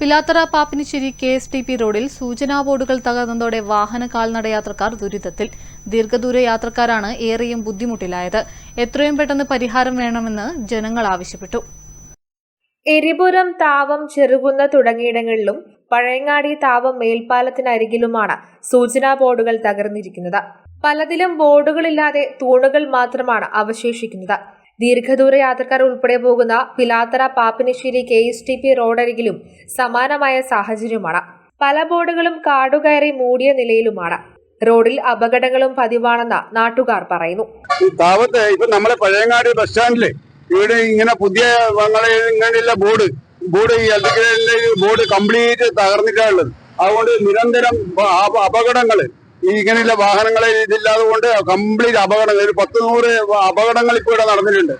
Pilathara Pappinisseri K S T P റോഡിൽ സൂചനാ ബോർഡുകൾ തകർന്നതോടെ വാഹന കാൽനട യാത്രക്കാർ ദുരിതത്തിൽ. ദീർഘദൂര യാത്രക്കാരാണ് ഏറെയും ബുദ്ധിമുട്ടിലായത്. എത്രയും പെട്ടെന്ന് പരിഹാരം വേണമെന്ന് ജനങ്ങൾ ആവശ്യപ്പെട്ടു. എരിപുരം താവം ചെറുകുന്ന തുടങ്ങിയിടങ്ങളിലും പഴയങ്ങാടി താവം മേൽപ്പാലത്തിനരികിലുമാണ് സൂചനാ ബോർഡുകൾ തകർന്നിരിക്കുന്നത്. പലതിലും ബോർഡുകളില്ലാതെ തൂണുകൾ മാത്രമാണ് അവശേഷിക്കുന്നത്. ദീർഘദൂര യാത്രക്കാർ ഉൾപ്പെടെ പോകുന്ന Pilathara Pappinisseri K S T P റോഡരികിലും സമാനമായ സാഹചര്യമാണ്. പല ബോർഡുകളും കാടുകയറി മൂടിയ നിലയിലുമാണ്. റോഡിൽ അപകടങ്ങളും പതിവാണെന്ന് നാട്ടുകാർ പറയുന്നു. താവത്ത് ഇപ്പൊ നമ്മളെ പഴയങ്ങാടി ബസ് സ്റ്റാൻഡിൽ ഇവിടെ ഇങ്ങനെ പുതിയ ബോർഡ് ബോർഡ് ഈ ഇലക്ട്രിക്കലിന്റെ ബോർഡ് കംപ്ലീറ്റ് തകർന്നിട്ടാണുള്ളത് അതുകൊണ്ട് നിരന്തരം അപ- അപകടങ്ങൾ ഈ ഇങ്ങനെയുള്ള വാഹനങ്ങളെ ഇതില്ലാതെ കൊണ്ട് കംപ്ലീറ്റ് അപകടങ്ങൾ. ഒരു പത്ത് നൂറ് അപകടങ്ങൾ ഇപ്പോൾ ഇവിടെ നടന്നിട്ടുണ്ട്.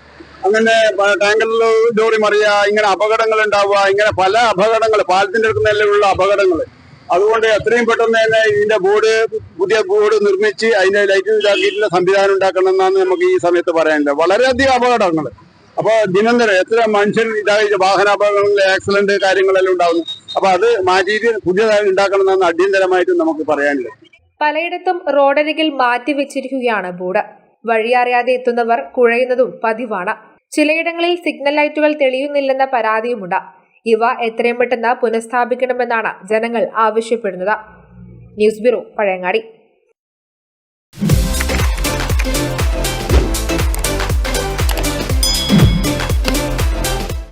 അങ്ങനെ ടാങ്കർ ലോറി മറിയുക ഇങ്ങനെ അപകടങ്ങൾ ഉണ്ടാവുക ഇങ്ങനെ പല അപകടങ്ങൾ പാലത്തിന്റെ അടുത്തുനിന്നുള്ള അപകടങ്ങൾ. അതുകൊണ്ട് എത്രയും പെട്ടെന്ന് തന്നെ ഇതിന്റെ ബോർഡ് പുതിയ ബോർഡ് നിർമ്മിച്ച് അതിന്റെ ലൈറ്റ് ഇതാക്കിയിട്ടുള്ള സംവിധാനം ഉണ്ടാക്കണം എന്നാണ് നമുക്ക് ഈ സമയത്ത് പറയാനുള്ളത്. വളരെയധികം അപകടങ്ങൾ. അപ്പൊ ദിനംതരം എത്ര മനുഷ്യർ ഇതായി വാഹനാപകടങ്ങൾ ആക്സിഡന്റ് കാര്യങ്ങളെല്ലാം ഉണ്ടാകുന്നു അപ്പൊ അത് മാറ്റിയിട്ട് പുതിയതായി ഉണ്ടാക്കണം എന്നാണ് അടിയന്തരമായിട്ട് നമുക്ക് പറയാനുള്ളത്. പലയിടത്തും റോഡരികിൽ മാറ്റി വെച്ചിരിക്കുകയാണ് ബോർഡ്. വഴിയറിയാതെ എത്തുന്നവർ കുഴയുന്നതും പതിവാണ്. ചിലയിടങ്ങളിൽ സിഗ്നൽ ലൈറ്റുകൾ തെളിയുന്നില്ലെന്ന പരാതിയുമുണ്ട്. ഇവ എത്രയും പെട്ടെന്ന് പുനഃസ്ഥാപിക്കണമെന്നാണ് ജനങ്ങൾ ആവശ്യപ്പെടുന്നത്. News bureau Pazhayangadi.